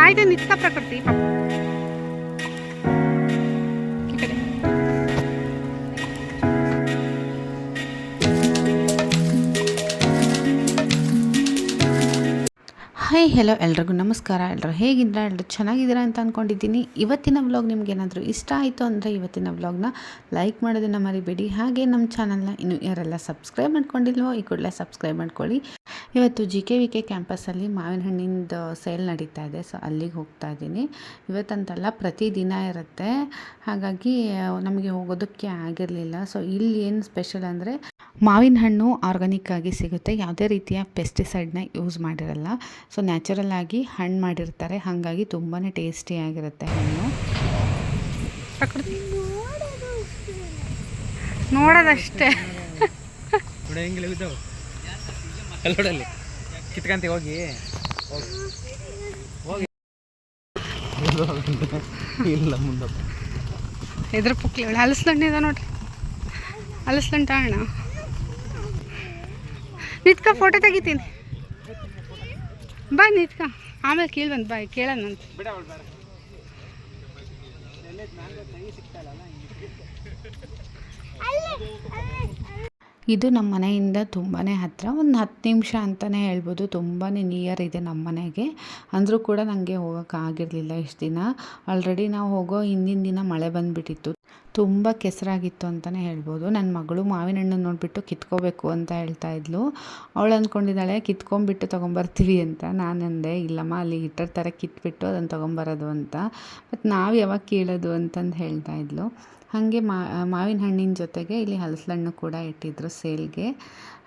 ಆಯ್ತು ನಿತ್ಕ ಪ್ರಕೃತಿ ಪಾಪ ಹಾಯ್ ಹಲೋ ಎಲ್ರಿಗೂ ನಮಸ್ಕಾರ. ಎಲ್ಲರೂ ಹೇಗಿದ್ದೀರಾ? ಎಲ್ಲರೂ ಚೆನ್ನಾಗಿದ್ದೀರಾ ಅಂತ ಅಂದ್ಕೊಂಡಿದ್ದೀನಿ ಇವತ್ತಿನ ವ್ಲಾಗ್ ನಿಮ್ಗೆ ಏನಾದರೂ ಇಷ್ಟ ಆಯಿತು ಅಂದರೆ ಇವತ್ತಿನ ವ್ಲಾಗ್ನ ಲೈಕ್ ಮಾಡೋದನ್ನು ಮರಿಬೇಡಿ. ಹಾಗೆ ನಮ್ಮ ಚಾನಲ್ನ ಇನ್ನು ಯಾರೆಲ್ಲ ಸಬ್ಸ್ಕ್ರೈಬ್ ಮಾಡ್ಕೊಂಡಿಲ್ವೋ, ಈ ಕೂಡಲೇ ಸಬ್ಸ್ಕ್ರೈಬ್ ಮಾಡ್ಕೊಳ್ಳಿ. ಇವತ್ತು ಜಿ ಕೆ ವಿ ಕೆ ಕ್ಯಾಂಪಸ್ಸಲ್ಲಿ ಮಾವಿನ ಹಣ್ಣಿಂದು ಸೇಲ್ ನಡೀತಾ ಇದೆ. ಸೊ ಅಲ್ಲಿಗೆ ಹೋಗ್ತಾ ಇದ್ದೀನಿ. ಇವತ್ತಂತಲ್ಲ ಪ್ರತಿದಿನ ಇರುತ್ತೆ. ಹಾಗಾಗಿ ನಮಗೆ ಹೋಗೋದಕ್ಕೆ ಆಗಿರಲಿಲ್ಲ. ಸೊ ಇಲ್ಲಿ ಏನು ಸ್ಪೆಷಲ್ ಅಂದರೆ ಮಾವಿನ ಹಣ್ಣು ಆರ್ಗಾನಿಕ್ ಆಗಿ ಸಿಗುತ್ತೆ. ಯಾವುದೇ ರೀತಿಯ ಪೆಸ್ಟಿಸೈಡ್ನ ಯೂಸ್ ಮಾಡಿರಲ್ಲ. ಸೊ ನ್ಯಾಚುರಲ್ ಆಗಿ ಹಣ್ಣು ಮಾಡಿರ್ತಾರೆ. ಹಾಗಾಗಿ ತುಂಬಾ ಟೇಸ್ಟಿಯಾಗಿರುತ್ತೆ ಹಣ್ಣು. ನೋಡೋದಷ್ಟೇ. ಕಿತ್ಕಂತ ಹೋಗಿ. ಇಲ್ಲ ಮುಂದೆ ಎದುರು ಪುಕ್ಲಿ. ಹಲಸ್ಲಣ್ಣು ಇದೆ ನೋಡ್ರಿ. ತಗೋಣ ನಿತ್ಕ ಫೋಟೋ ತೆಗಿತೀನಿ. ಬಾ ನಿತ್ಕ. ಆಮೇಲೆ ಕೇಳಿ ಬಂದು ಬಾಯ್ ಕೇಳೋಣ ಅಂತ. ಇದು ನಮ್ಮ ಮನೆಯಿಂದ ತುಂಬಾ ಹತ್ತಿರ ಒಂದು ಹತ್ತು ನಿಮಿಷ ಅಂತಲೇ ಹೇಳ್ಬೋದು. ತುಂಬಾ ನಿಯರ್ ಇದೆ ನಮ್ಮ ಮನೆಗೆ. ಅಂದರೂ ಕೂಡ ನನಗೆ ಹೋಗೋಕ್ಕಾಗಿರಲಿಲ್ಲ ಇಷ್ಟು ದಿನ. ಆಲ್ರೆಡಿ ನಾವು ಹೋಗೋ ಹಿಂದಿನ ದಿನ ಮಳೆ ಬಂದುಬಿಟ್ಟಿತ್ತು. ತುಂಬ ಕೆಸರಾಗಿತ್ತು ಅಂತಲೇ ಹೇಳ್ಬೋದು. ನನ್ನ ಮಗಳು ಮಾವಿನ ಹಣ್ಣು ನೋಡಿಬಿಟ್ಟು ಕಿತ್ಕೋಬೇಕು ಅಂತ ಹೇಳ್ತಾ ಇದ್ಲು. ಅವಳು ಅಂದ್ಕೊಂಡಿದ್ದಾಳೆ ಕಿತ್ಕೊಂಡ್ಬಿಟ್ಟು ತೊಗೊಂಬರ್ತೀವಿ ಅಂತ. ನಾನು ಅಂದೆ, ಇಲ್ಲಮ್ಮ, ಅಲ್ಲಿ ಇಟ್ಟಿರ್ತಾರೆ ಕಿತ್ಬಿಟ್ಟು ಅದನ್ನು ತೊಗೊಂಬರೋದು ಅಂತ. ಮತ್ತು ನಾವು ಯಾವಾಗ ಕೀಳೋದು ಅಂತಂದು ಹೇಳ್ತಾ ಇದ್ಲು. ಹಾಗೆ ಮಾವಿನ ಹಣ್ಣಿನ ಜೊತೆಗೆ ಇಲ್ಲಿ ಹಲಸಲಣ್ಣು ಕೂಡ ಇಟ್ಟಿದ್ರು ಸೇಲ್ಗೆ.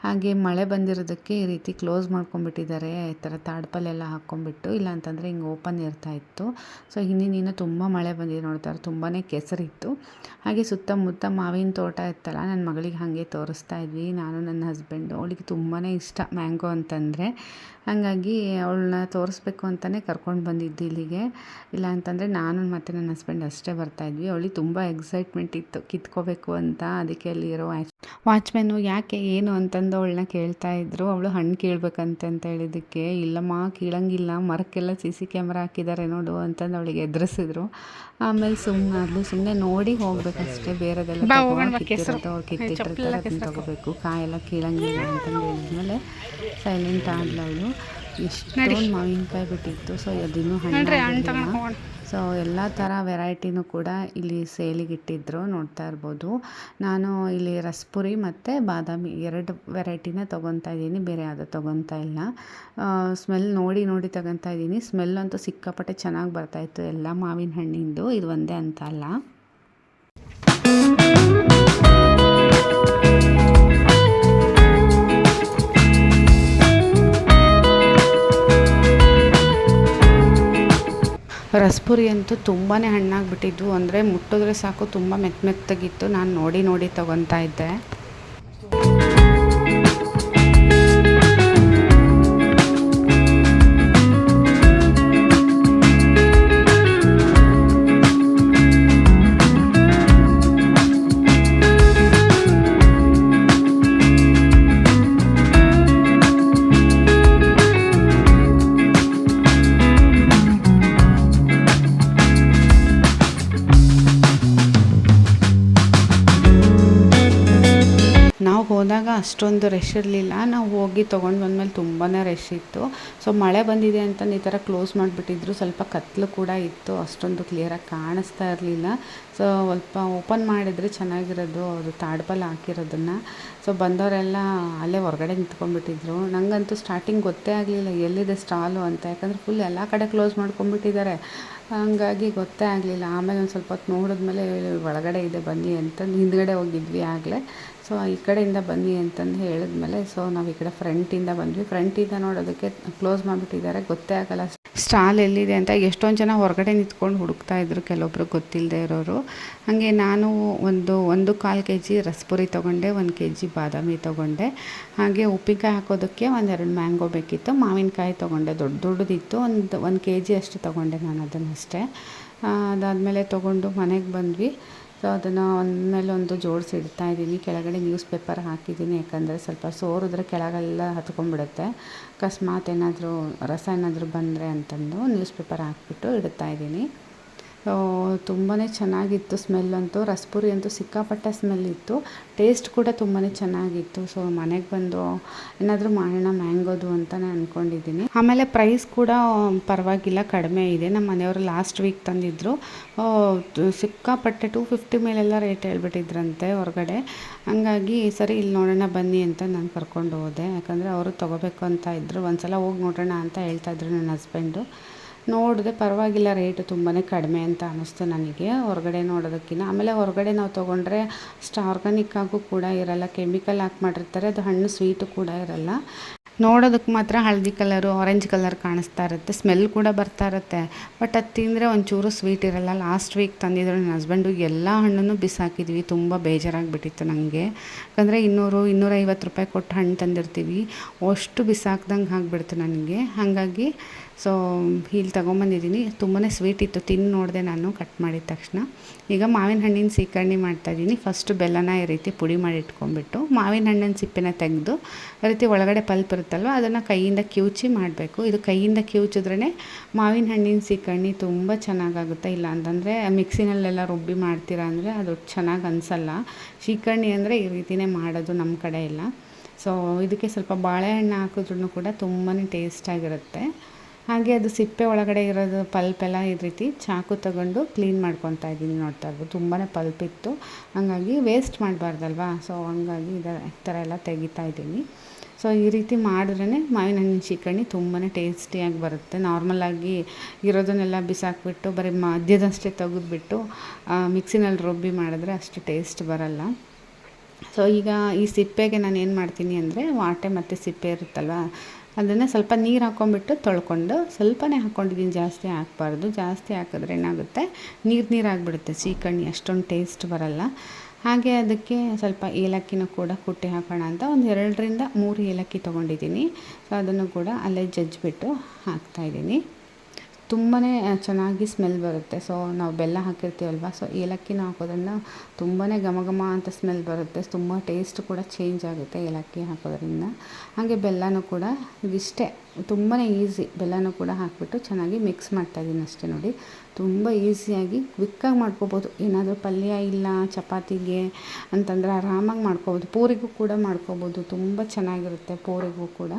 ಹಾಗೆ ಮಳೆ ಬಂದಿರೋದಕ್ಕೆ ಈ ರೀತಿ ಕ್ಲೋಸ್ ಮಾಡ್ಕೊಂಡ್ಬಿಟ್ಟಿದ್ದಾರೆ. ಈ ಥರ ತಾಡ್ಪಲ್ಲೆಲ್ಲ ಹಾಕ್ಕೊಂಡ್ಬಿಟ್ಟು, ಇಲ್ಲ ಅಂತಂದರೆ ಹಿಂಗೆ ಓಪನ್ ಇರ್ತಾ ಇತ್ತು. ಸೊ ಹಿಂದಿನ ದಿನ ತುಂಬ ಮಳೆ ಬಂದಿದೆ ನೋಡ್ತಾರೆ ತುಂಬಾ ಕೆಸರಿತ್ತು. ಹಾಗೆ ಸುತ್ತಮುತ್ತ ಮಾವಿನ ತೋಟ ಇತ್ತಲ್ಲ ನನ್ನ ಮಗಳಿಗೆ ಹಾಗೆ ತೋರಿಸ್ತಾ ಇದ್ವಿ. ನಾನು ನನ್ನ ಹಸ್ಬೆಂಡು ಅವಳಿಗೆ ತುಂಬಾ ಇಷ್ಟ ಮ್ಯಾಂಗೋ ಅಂತಂದರೆ. ಹಾಗಾಗಿ ಅವಳನ್ನ ತೋರಿಸ್ಬೇಕು ಅಂತಲೇ ಕರ್ಕೊಂಡು ಬಂದಿದ್ದು ಇಲ್ಲಿಗೆ. ಇಲ್ಲ ಅಂತಂದರೆ ನಾನು ಮತ್ತು ನನ್ನ ಹಸ್ಬೆಂಡ್ ಅಷ್ಟೇ ಬರ್ತಾಯಿದ್ವಿ ಅವಳಿಗೆ ತುಂಬ ಎಕ್ಸೈಟ್ಮೆಂಟ್ ಇತ್ತು. ಕಿತ್ಕೋಬೇಕು ಅಂತ ಅದಕ್ಕೆ ಅಲ್ಲಿರೋ ವಾಚ್ ವಾಚ್ಮ್ಯಾನು ಯಾಕೆ ಏನು ಅಂತಂದು ಅವಳನ್ನ ಕೇಳ್ತಾ ಇದ್ರು. ಅವಳು ಹಣ್ಣು ಕೇಳಬೇಕಂತೆ ಅಂತ ಹೇಳಿದ್ದಕ್ಕೆ ಇಲ್ಲಮ್ಮ ಕೀಳಂಗಿಲ್ಲ ಮರಕ್ಕೆಲ್ಲ ಸಿ ಸಿ ಕ್ಯಾಮ್ರಾ ಹಾಕಿದ್ದಾರೆ ನೋಡು ಅಂತಂದು ಅವಳಿಗೆ ಎದುರಿಸಿದ್ರು. ಆಮೇಲೆ ಸುಮ್ಮನಾದ್ಲು ಸುಮ್ಮನೆ ನೋಡಿ ಹೋಗ್ಬೇಕಷ್ಟೇ ಬೇರೆದೆಲ್ಲ ಕಿತ್ತಿರೋದು ಅವ್ರು ಕಿತ್ತಿಟ್ಟಿರ್ತಾರೆ ಅದನ್ನ ತಗೋಬೇಕು. ಕಾಯೆಲ್ಲ ಕೀಳಂಗಿಲ್ಲ ಅಂತಂದು ಹೇಳಿದ್ಮೇಲೆ ಸೈಲೆಂಟ್ ಆದ್ಲು ಅವಳು ಎಷ್ಟೊಂದು ಮಾವಿನಕಾಯಿ ಬಿಟ್ಟಿತ್ತು. ಸೊ ಅದನ್ನು ಹಣ್ಣು ಸೊ ಎಲ್ಲ ಥರ ವೆರೈಟಿನೂ ಕೂಡ ಇಲ್ಲಿ ಸೇಲಿಗೆ ಇಟ್ಟಿದ್ರು. ನೋಡ್ತಾ ಇರ್ಬೋದು. ನಾನು ಇಲ್ಲಿ ರಸ್ಪುರಿ ಮತ್ತು ಬಾದಾಮಿ ಎರಡು ವೆರೈಟಿನೇ ತೊಗೊತಾ ಇದ್ದೀನಿ. ಬೇರೆ ಯಾವುದೂ ತೊಗೊತಾ ಇಲ್ಲ. ಸ್ಮೆಲ್ ನೋಡಿ ನೋಡಿ ತಗೊತಾ ಇದ್ದೀನಿ. ಸ್ಮೆಲ್ ಅಂತೂ ಸಿಕ್ಕಾಪಟ್ಟೆ ಚೆನ್ನಾಗಿ ಬರ್ತಾಯಿತ್ತು ಎಲ್ಲ ಮಾವಿನ ಹಣ್ಣಿಂದು. ಇದು ಒಂದೇ ಅಂತ ಅಲ್ಲ. ರಸ್ಪುರಿ ಅಂತೂ ತುಂಬಾ ಹಣ್ಣಾಗಿಬಿಟ್ಟಿದ್ವು. ಅಂದರೆ ಮುಟ್ಟಿದ್ರೆ ಸಾಕು, ತುಂಬ ಮೆತ್ತ ಮೆತ್ತಗಿತ್ತು ನಾನು ನೋಡಿ ನೋಡಿ ತೊಗೊತಾ ಇದ್ದೆ. ಅಷ್ಟೊಂದು ರಶ್ ಇರಲಿಲ್ಲ. ನಾವು ಹೋಗಿ ತೊಗೊಂಡು ಬಂದಮೇಲೆ ತುಂಬಾ ರಶ್ ಇತ್ತು. ಸೊ ಮಳೆ ಬಂದಿದೆ ಅಂತಂದು ಈ ಥರ ಕ್ಲೋಸ್ ಮಾಡಿಬಿಟ್ಟಿದ್ರು. ಸ್ವಲ್ಪ ಕತ್ತಲು ಕೂಡ ಇತ್ತು. ಅಷ್ಟೊಂದು ಕ್ಲಿಯರಾಗಿ ಕಾಣಿಸ್ತಾ ಇರಲಿಲ್ಲ. ಸೊ ಸ್ವಲ್ಪ ಓಪನ್ ಮಾಡಿದರೆ ಚೆನ್ನಾಗಿರೋದು ಅದು ತಾಡ್ಪಲ್ ಹಾಕಿರೋದನ್ನು. ಸೊ ಬಂದವರೆಲ್ಲ ಅಲ್ಲೇ ಹೊರಗಡೆ ನಿಂತ್ಕೊಂಡ್ಬಿಟ್ಟಿದ್ರು. ನನಗಂತೂ ಸ್ಟಾರ್ಟಿಂಗ್ ಗೊತ್ತೇ ಆಗಲಿಲ್ಲ, ಎಲ್ಲಿದೆ ಸ್ಟಾಲು ಅಂತ. ಯಾಕಂದರೆ ಫುಲ್ ಎಲ್ಲ ಕಡೆ ಕ್ಲೋಸ್ ಮಾಡ್ಕೊಂಡ್ಬಿಟ್ಟಿದ್ದಾರೆ. ಹಾಗಾಗಿ ಗೊತ್ತೇ ಆಗಲಿಲ್ಲ. ಆಮೇಲೆ ಒಂದು ಸ್ವಲ್ಪ ಹೊತ್ತು ನೋಡಿದ್ಮೇಲೆ ಒಳಗಡೆ ಇದೆ, ಬನ್ನಿ ಅಂತಂದು ಹಿಂದ್ಗಡೆ ಹೋಗಿದ್ವಿ ಆಗಲೇ. ಸೊ ಈ ಕಡೆಯಿಂದ ಬನ್ನಿ ಅಂತಂದು ಹೇಳಿದ್ಮೇಲೆ, ಸೊ ನಾವು ಈ ಕಡೆ ಫ್ರಂಟಿಂದ ಬಂದ್ವಿ. ಫ್ರಂಟಿಂದ ನೋಡೋದಕ್ಕೆ ಕ್ಲೋಸ್ ಮಾಡಿಬಿಟ್ಟಿದ್ದಾರೆ. ಗೊತ್ತೇ ಆಗಲ್ಲ. ಸ್ಟಾಲ್ ಎಲ್ಲಿದೆ ಅಂತ ಎಷ್ಟೊಂದು ಜನ ಹೊರಗಡೆ ನಿಂತ್ಕೊಂಡು ಹುಡುಕ್ತಾ ಇದ್ರು. ಕೆಲವೊಬ್ರು ಗೊತ್ತಿಲ್ಲದೆ ಇರೋರು. ಹಾಗೆ ನಾನು ಒಂದು ಒಂದು ಕಾಲು ಕೆ ಜಿ ರಸಪುರಿ ತೊಗೊಂಡೆ, ಒಂದು ಕೆ ಜಿ ಬಾದಾಮಿ ತೊಗೊಂಡೆ. ಹಾಗೆ ಉಪ್ಪಿನಕಾಯಿ ಹಾಕೋದಕ್ಕೆ ಒಂದೆರಡು ಮ್ಯಾಂಗೋ ಬೇಕಿತ್ತು. ಮಾವಿನಕಾಯಿ ತೊಗೊಂಡೆ, ದೊಡ್ಡ ದೊಡ್ಡದಿತ್ತು. ಒಂದು ಒಂದು ಕೆ ಜಿ ಅಷ್ಟು ತೊಗೊಂಡೆ ನಾನು ಅದನ್ನಷ್ಟೇ. ಅದಾದಮೇಲೆ ತೊಗೊಂಡು ಮನೆಗೆ ಬಂದ್ವಿ. ಸೊ, ಅದನ್ನು ಒಂದ್ಮೇಲೆ ಒಂದು ಜೋಡಿಸಿ ಇಡ್ತಾ ಇದ್ದೀನಿ. ಕೆಳಗಡೆ ನ್ಯೂಸ್ ಪೇಪರ್ ಹಾಕಿದ್ದೀನಿ. ಯಾಕಂದರೆ ಸ್ವಲ್ಪ ಸೋರಿದ್ರೆ ಕೆಳಗೆಲ್ಲ ಹತ್ಕೊಂಡ್ಬಿಡುತ್ತೆ. ಅಕಸ್ಮಾತ್ ಏನಾದರೂ ರಸ ಏನಾದರೂ ಬಂದರೆ ಅಂತಂದು ನ್ಯೂಸ್ ಪೇಪರ್ ಹಾಕ್ಬಿಟ್ಟು ಇಡ್ತಾ ಇದ್ದೀನಿ. ತುಂಬಾ ಚೆನ್ನಾಗಿತ್ತು ಸ್ಮೆಲ್ ಅಂತೂ. ರಸಪುರಿ ಅಂತೂ ಸಿಕ್ಕಾಪಟ್ಟೆ ಸ್ಮೆಲ್ ಇತ್ತು. ಟೇಸ್ಟ್ ಕೂಡ ತುಂಬಾ ಚೆನ್ನಾಗಿತ್ತು. ಸೊ, ಮನೆಗೆ ಬಂದು ಏನಾದರೂ ಮಾಡೋಣ ಮ್ಯಾಂಗೋದು ಅಂತಲೇ ಅಂದ್ಕೊಂಡಿದ್ದೀನಿ ಆಮೇಲೆ ಪ್ರೈಸ್ ಕೂಡ, ಪರವಾಗಿಲ್ಲ, ಕಡಿಮೆ ಇದೆ. ನಮ್ಮ ಮನೆಯವರು ಲಾಸ್ಟ್ ವೀಕ್ ತಂದಿದ್ದರು ಸಿಕ್ಕಾಪಟ್ಟೆ ಟೂ ಫಿಫ್ಟಿ ಮೇಲೆಲ್ಲ ರೇಟ್ ಹೇಳ್ಬಿಟ್ಟಿದ್ರಂತೆ ಹೊರಗಡೆ. ಹಂಗಾಗಿ ಸರಿ ಇಲ್ಲಿ ನೋಡೋಣ, ಬನ್ನಿ ಅಂತ ನಾನು ಕರ್ಕೊಂಡು ಹೋದೆ. ಯಾಕಂದರೆ ಅವರು ತೊಗೋಬೇಕು ಅಂತ ಇದ್ದರು ಒಂದು ಸಲ ಹೋಗಿ ನೋಡೋಣ ಅಂತ ಹೇಳ್ತಾಯಿದ್ರು ನನ್ನ ಹಸ್ಬೆಂಡು ನೋಡಿದೆ ಪರವಾಗಿಲ್ಲ, ರೇಟ್ ತುಂಬಾ ಕಡಿಮೆ ಅಂತ ಅನ್ನಿಸ್ತು ನನಗೆ. ಹೊರಗಡೆ ನೋಡೋದಕ್ಕಿಂತ ಆಮೇಲೆ ಹೊರಗಡೆ ನಾವು ತೊಗೊಂಡ್ರೆ ಅಷ್ಟು ಆರ್ಗಾನಿಕ್ ಆಗು ಕೂಡ ಇರಲ್ಲ ಕೆಮಿಕಲ್ ಹಾಕಿ ಮಾಡಿರ್ತಾರೆ, ಅದು ಹಣ್ಣು ಸ್ವೀಟು ಕೂಡ ಇರಲ್ಲ. ನೋಡೋದಕ್ಕೆ ಮಾತ್ರ ಹಳದಿ ಕಲರು ಆರೆಂಜ್ ಕಲರ್ ಕಾಣಿಸ್ತಾ ಇರುತ್ತೆ ಸ್ಮೆಲ್ ಕೂಡ ಬರ್ತಾ ಇರುತ್ತೆ. ಬಟ್ ಅದು ತಿಂದರೆ ಒಂಚೂರು ಸ್ವೀಟ್ ಇರಲ್ಲ. ಲಾಸ್ಟ್ ವೀಕ್ ತಂದಿದ್ರು ನನ್ನ ಹಸ್ಬೆಂಡು ಎಲ್ಲ ಹಣ್ಣನ್ನು ಬಿಸಾಕಿದ್ವಿ, ತುಂಬ ಬೇಜಾರಾಗಿಬಿಟ್ಟಿತ್ತು ನನಗೆ ಯಾಕಂದರೆ ಇನ್ನೂರು, ಇನ್ನೂರೈವತ್ತು ರೂಪಾಯಿ ಕೊಟ್ಟು ಹಣ್ಣು ತಂದಿರ್ತೀವಿ, ಅಷ್ಟು ಬಿಸಾಕ್ದಂಗೆ ಆಗಿಬಿಡ್ತು ನನಗೆ. ಹಾಗಾಗಿ ಸೊ ಇಲ್ಲಿ ತೊಗೊಂಬಂದಿದ್ದೀನಿ. ತುಂಬಾ ಸ್ವೀಟ್ ಇತ್ತು. ತಿಂದು ನೋಡಿದೆ ನಾನು ಕಟ್ ಮಾಡಿದ ತಕ್ಷಣ. ಈಗ ಮಾವಿನ ಹಣ್ಣಿನ ಸೀಕರ್ಣಿ ಮಾಡ್ತಾಯಿದ್ದೀನಿ ಫಸ್ಟು ಬೆಲ್ಲನ ಈ ರೀತಿ ಪುಡಿ ಮಾಡಿ ಇಟ್ಕೊಂಡ್ಬಿಟ್ಟು ಮಾವಿನ ಹಣ್ಣಿನ ಸಿಪ್ಪೆನ ತೆಗೆದು ಈ ರೀತಿ ಒಳಗಡೆ ಪಲ್ಪ್ ಇರುತ್ತಲ್ವ, ಅದನ್ನು ಕೈಯಿಂದ ಕಿವುಚಿ ಮಾಡಬೇಕು. ಇದು ಕೈಯಿಂದ ಕಿವುಚಿದ್ರೇ ಮಾವಿನ ಹಣ್ಣಿನ ಸೀಕರ್ಣಿ ತುಂಬ ಚೆನ್ನಾಗಾಗುತ್ತೆ. ಇಲ್ಲ ಅಂತಂದರೆ ಮಿಕ್ಸಿನಲ್ಲೆಲ್ಲ ರುಬ್ಬಿ ಮಾಡ್ತೀರಾ ಅಂದರೆ ಅದು ಚೆನ್ನಾಗಿ ಅನಿಸಲ್ಲ. ಸೀಕರ್ಣಿ ಅಂದರೆ ಈ ರೀತಿನೇ ಮಾಡೋದು ನಮ್ಮ ಕಡೆ ಎಲ್ಲ ಸೊ ಇದಕ್ಕೆ ಸ್ವಲ್ಪ ಬಾಳೆಹಣ್ಣು ಹಾಕಿದ್ರೂ ಕೂಡ ತುಂಬಾ ಟೇಸ್ಟಾಗಿರುತ್ತೆ ಹಾಗೆ ಅದು ಸಿಪ್ಪೆ ಒಳಗಡೆ ಇರೋದು ಪಲ್ಪ್ ಎಲ್ಲ ಈ ರೀತಿ ಚಾಕು ತಗೊಂಡು ಕ್ಲೀನ್ ಮಾಡ್ಕೊತಾ ಇದ್ದೀನಿ ನೋಡ್ತಾ ಇರ್ಬೋದು. ತುಂಬಾ ಪಲ್ಪ್ ಇತ್ತು. ಹಾಗಾಗಿ ವೇಸ್ಟ್ ಮಾಡಬಾರ್ದಲ್ವಾ? ಸೊ ಹಂಗಾಗಿ ಇದರ ಈ ಥರ ಎಲ್ಲ ತೆಗಿತಾ ಇದ್ದೀನಿ. ಸೊ ಈ ರೀತಿ ಮಾಡಿದ್ರೇ ಮಾವಿನ ಹಣ್ಣಿನ ಚಿಕಣಿ ತುಂಬಾ ಟೇಸ್ಟಿಯಾಗಿ ಬರುತ್ತೆ. ನಾರ್ಮಲಾಗಿ ಇರೋದನ್ನೆಲ್ಲ ಬಿಸಾಕ್ಬಿಟ್ಟು, ಬರೀ ಮಧ್ಯದಷ್ಟೇ ತೆಗೆದ್ಬಿಟ್ಟು ಮಿಕ್ಸಿನಲ್ಲಿ ರುಬ್ಬಿ ಮಾಡಿದ್ರೆ ಅಷ್ಟು ಟೇಸ್ಟ್ ಬರಲ್ಲ. ಸೊ ಈಗ ಈ ಸಿಪ್ಪೆಗೆ ನಾನು ಏನು ಮಾಡ್ತೀನಿ ಅಂದರೆ, ವಾಟೆ ಮತ್ತು ಸಿಪ್ಪೆ ಇರುತ್ತಲ್ವ? ಅದನ್ನು ಸ್ವಲ್ಪ ನೀರು ಹಾಕ್ಕೊಂಬಿಟ್ಟು ತೊಳ್ಕೊಂಡು ಸ್ವಲ್ಪನೇ ಹಾಕ್ಕೊಂಡಿದ್ದೀನಿ ಜಾಸ್ತಿ ಹಾಕ್ಬಾರ್ದು. ಜಾಸ್ತಿ ಹಾಕಿದ್ರೆ ಏನಾಗುತ್ತೆ? ನೀರು ನೀರು ಆಗಿಬಿಡುತ್ತೆ. ಸೀಕಣ್ಣಿ ಅಷ್ಟೊಂದು ಟೇಸ್ಟ್ ಬರಲ್ಲ. ಹಾಗೆ ಅದಕ್ಕೆ ಸ್ವಲ್ಪ ಏಲಕ್ಕಿನೂ ಕೂಡ ಕುಟ್ಟಿ ಹಾಕೋಣ ಅಂತ ಒಂದು ಎರಡರಿಂದ ಮೂರು ಏಲಕ್ಕಿ ತೊಗೊಂಡಿದ್ದೀನಿ. ಸೊ ಅದನ್ನು ಕೂಡ ಅಲ್ಲೇ ಜಜ್ಜಿಬಿಟ್ಟು ಹಾಕ್ತಾಯಿದ್ದೀನಿ ತುಂಬಾ ಚೆನ್ನಾಗಿ ಸ್ಮೆಲ್ ಬರುತ್ತೆ. ಸೊ ನಾವು ಬೆಲ್ಲ ಹಾಕಿರ್ತೀವಲ್ವ? ಸೊ ಏಲಕ್ಕಿನ ಹಾಕೋದ್ರಿಂದ ತುಂಬಾ ಘಮ ಘಮ ಅಂತ ಸ್ಮೆಲ್ ಬರುತ್ತೆ. ತುಂಬ ಟೇಸ್ಟ್ ಕೂಡ ಚೇಂಜ್ ಆಗುತ್ತೆ ಏಲಕ್ಕಿ ಹಾಕೋದ್ರಿಂದ. ಹಾಗೆ ಬೆಲ್ಲನೂ ಕೂಡ ಇದಿಷ್ಟೇ. ತುಂಬಾ ಈಸಿ. ಬೆಲ್ಲನೂ ಕೂಡ ಹಾಕಿಬಿಟ್ಟು ಚೆನ್ನಾಗಿ ಮಿಕ್ಸ್ ಮಾಡ್ತಾಯಿದ್ದೀನಿ ಅಷ್ಟೇ ನೋಡಿ. ತುಂಬ ಈಸಿಯಾಗಿ ಕ್ವಿಕ್ಕಾಗಿ ಮಾಡ್ಕೋಬೋದು. ಏನಾದರೂ ಪಲ್ಯ ಇಲ್ಲ, ಚಪಾತಿಗೆ ಅಂತಂದರೆ ಆರಾಮಾಗಿ ಮಾಡ್ಕೋಬೋದು. ಪೂರಿಗೂ ಕೂಡ ಮಾಡ್ಕೋಬೋದು. ತುಂಬ ಚೆನ್ನಾಗಿರುತ್ತೆ ಪೂರಿಗೂ ಕೂಡ.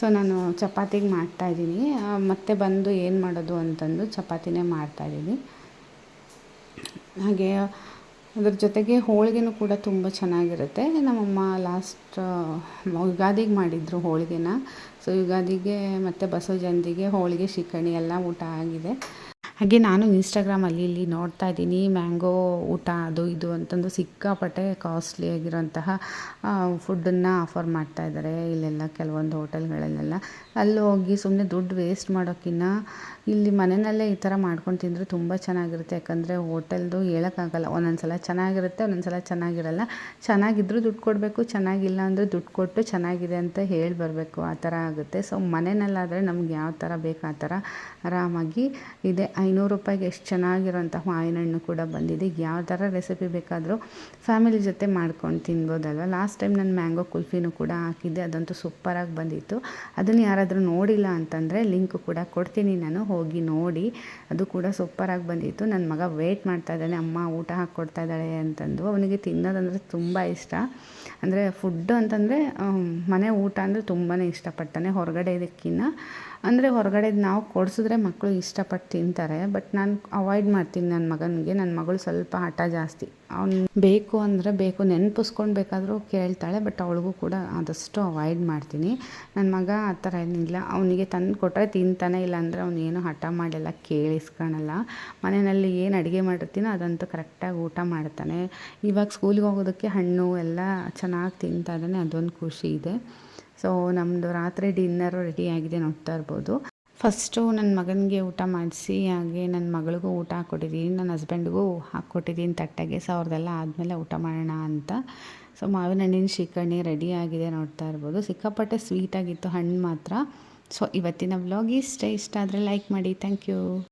ಸೊ ನಾನು ಚಪಾತಿಗೆ ಮಾಡ್ತಾಯಿದ್ದೀನಿ ಮತ್ತೆ ಬಂದು ಏನು ಮಾಡೋದು ಅಂತಂದು ಚಪಾತಿನೇ ಮಾಡ್ತಾಯಿದ್ದೀನಿ ಹಾಗೆ ಅದ್ರ ಜೊತೆಗೆ ಹೋಳಿಗೆನೂ ಕೂಡ ತುಂಬ ಚೆನ್ನಾಗಿರುತ್ತೆ. ನಮ್ಮಮ್ಮ ಲಾಸ್ಟ್ ಯುಗಾದಿಗೆ ಮಾಡಿದ್ರು ಹೋಳಿಗೆನ. ಸೊ ಯುಗಾದಿಗೆ ಮತ್ತು ಬಸವ ಜಯಂತಿಗೆ ಹೋಳಿಗೆ ಶಿಕ್ಕಣಿ ಎಲ್ಲ ಊಟ ಆಗಿದೆ. ಹಾಗೆ ನಾನು ಇನ್ಸ್ಟಾಗ್ರಾಮಲ್ಲಿ ಇಲ್ಲಿ ನೋಡ್ತಾ ಇದ್ದೀನಿ, ಮ್ಯಾಂಗೋ ಊಟ ಅದು ಇದು ಅಂತಂದು ಸಿಕ್ಕಾಪಟ್ಟೆ ಕಾಸ್ಟ್ಲಿ ಆಗಿರೋಂತಹ ಫುಡ್ಡನ್ನು ಆಫರ್ ಮಾಡ್ತಾ ಇದ್ದಾರೆ. ಇಲ್ಲೆಲ್ಲ ಕೆಲವೊಂದು ಹೋಟೆಲ್ಗಳಲ್ಲೆಲ್ಲ ಅಲ್ಲಿ ಹೋಗಿ ಸುಮ್ಮನೆ ದುಡ್ಡು ವೇಸ್ಟ್ ಮಾಡೋಕ್ಕಿಂತ ಇಲ್ಲಿ ಮನೆಯಲ್ಲೇ ಈ ಥರ ಮಾಡ್ಕೊಂಡು ತಿಂದರೆ ತುಂಬ ಚೆನ್ನಾಗಿರುತ್ತೆ. ಯಾಕಂದರೆ ಹೋಟೆಲ್ದು ಹೇಳೋಕ್ಕಾಗಲ್ಲ. ಒಂದೊಂದು ಸಲ ಚೆನ್ನಾಗಿರುತ್ತೆ ಒಂದೊಂದು ಸಲ ಚೆನ್ನಾಗಿರಲ್ಲ. ಚೆನ್ನಾಗಿದ್ದರೂ ದುಡ್ಡು ಕೊಡಬೇಕು, ಚೆನ್ನಾಗಿಲ್ಲ ಅಂದರೆ ದುಡ್ಡು ಕೊಟ್ಟು ಚೆನ್ನಾಗಿದೆ ಅಂತ ಹೇಳಿ ಬರಬೇಕು. ಆ ಥರ ಆಗುತ್ತೆ. ಸೊ ಮನೆಯಲ್ಲಾದರೆ ನಮ್ಗೆ ಯಾವ ಥರ ಬೇಕು ಆ ಥರ ಆರಾಮಾಗಿ ಇದೆ. ಐನೂರು ರೂಪಾಯಿಗೆ ಎಷ್ಟು ಚೆನ್ನಾಗಿರೋಂಥ ಮಾವಿನ ಹಣ್ಣು ಕೂಡ ಬಂದಿದೆ. ಯಾವ ಥರ ರೆಸಿಪಿ ಬೇಕಾದರೂ ಫ್ಯಾಮಿಲಿ ಜೊತೆ ಮಾಡ್ಕೊಂಡು ತಿನ್ಬೋದಲ್ವ? ಲಾಸ್ಟ್ ಟೈಮ್ ನಾನು ಮ್ಯಾಂಗೋ ಕುಲ್ಫಿನೂ ಕೂಡ ಹಾಕಿದ್ದೆ. ಅದಂತೂ ಸೂಪರಾಗಿ ಬಂದಿತ್ತು. ಅದನ್ನು ಯಾರಾದರೂ ನೋಡಿಲ್ಲ ಅಂತಂದರೆ ಲಿಂಕ್ ಕೂಡ ಕೊಡ್ತೀನಿ ನಾನು, ಹೋಗಿ ನೋಡಿ. ಅದು ಕೂಡ ಸೂಪರಾಗಿ ಬಂದಿತ್ತು. ನನ್ನ ಮಗ ವೇಟ್ ಮಾಡ್ತಾ ಇದ್ದಾನೆ ಅಮ್ಮ ಊಟ ಹಾಕ್ಕೊಡ್ತಾ ಇದ್ದಾಳೆ ಅಂತಂದು. ಅವನಿಗೆ ತಿನ್ನೋದಂದರೆ ತುಂಬ ಇಷ್ಟ. ಅಂದರೆ ಫುಡ್ ಅಂತಂದರೆ ಮನೆ ಊಟ ಅಂದರೆ ತುಂಬಾ ಇಷ್ಟಪಡ್ತಾನೆ. ಹೊರಗಡೆ ಇದಕ್ಕಿಂತ ಅಂದರೆ ಹೊರಗಡೆ ನಾವು ಕೊಡಿಸಿದ್ರೆ ಮಕ್ಕಳು ಇಷ್ಟಪಟ್ಟು ತಿಂತಾರೆ ಬಟ್ ನಾನು ಅವಾಯ್ಡ್ ಮಾಡ್ತೀನಿ ನನ್ನ ಮಗನಿಗೆ. ನನ್ನ ಮಗಳು ಸ್ವಲ್ಪ ಹಠ ಜಾಸ್ತಿ. ಅವ್ನು ಬೇಕು ಅಂದರೆ ಬೇಕು ನೆನಪಿಸ್ಕೊಂಡು ಬೇಕಾದರೂ ಕೇಳ್ತಾಳೆ ಬಟ್ ಅವಳಿಗೂ ಕೂಡ ಆದಷ್ಟು ಅವಾಯ್ಡ್ ಮಾಡ್ತೀನಿ. ನನ್ನ ಮಗ ಆ ಥರ ಏನಿಲ್ಲ. ಅವನಿಗೆ ತಂದು ಕೊಟ್ಟರೆ ತಿಂತಾನೆ ಇಲ್ಲ ಅಂದರೆ ಅವನೇನು ಹಠ ಮಾಡಿಲ್ಲ ಕೇಳಿಸ್ಕೊಳಲ್ಲ. ಮನೆಯಲ್ಲಿ ಏನು ಅಡುಗೆ ಮಾಡಿರ್ತೀನೋ ಅದಂತೂ ಕರೆಕ್ಟಾಗಿ ಊಟ ಮಾಡ್ತಾನೆ. ಇವಾಗ ಸ್ಕೂಲಿಗೆ ಹೋಗೋದಕ್ಕೆ ಹಣ್ಣು ಎಲ್ಲ ಚೆನ್ನಾಗಿ ತಿಂತಾ ಇದ್ದಾನೆ, ಅದೊಂದು ಖುಷಿ ಇದೆ. ಸೊ ನಮ್ಮದು ರಾತ್ರಿ ಡಿನ್ನರು ಆಗಿದೆ ನೋಡ್ತಾ ಇರ್ಬೋದು. ಫಸ್ಟು ನನ್ನ ಮಗನಿಗೆ ಊಟ ಮಾಡಿಸಿ, ಹಾಗೆ ನನ್ನ ಮಗಳಿಗೂ ಊಟ ಹಾಕ್ಕೊಟ್ಟಿದ್ದೀನಿ ನನ್ನ ಹಸ್ಬೆಂಡ್ಗೂ ಹಾಕ್ಕೊಟ್ಟಿದ್ದೀನಿ ತಟ್ಟೆಗೆ. ಸೊ ಅವ್ರದ್ದೆಲ್ಲ ಆದಮೇಲೆ ಊಟ ಮಾಡೋಣ ಅಂತ. ಸೊ ಮಾವಿನ ಹಣ್ಣಿನ ಶ್ರೀಕರ್ಣಿ ರೆಡಿ ಆಗಿದೆ ನೋಡ್ತಾ ಇರ್ಬೋದು. ಸಿಕ್ಕಾಪಟ್ಟೆ ಸ್ವೀಟಾಗಿತ್ತು ಹಣ್ಣು ಮಾತ್ರ. ಸೊ ಇವತ್ತಿನ ವ್ಲಾಗ್ ಇಷ್ಟ ಇಷ್ಟ ಆದರೆ ಲೈಕ್ ಮಾಡಿ. Thank you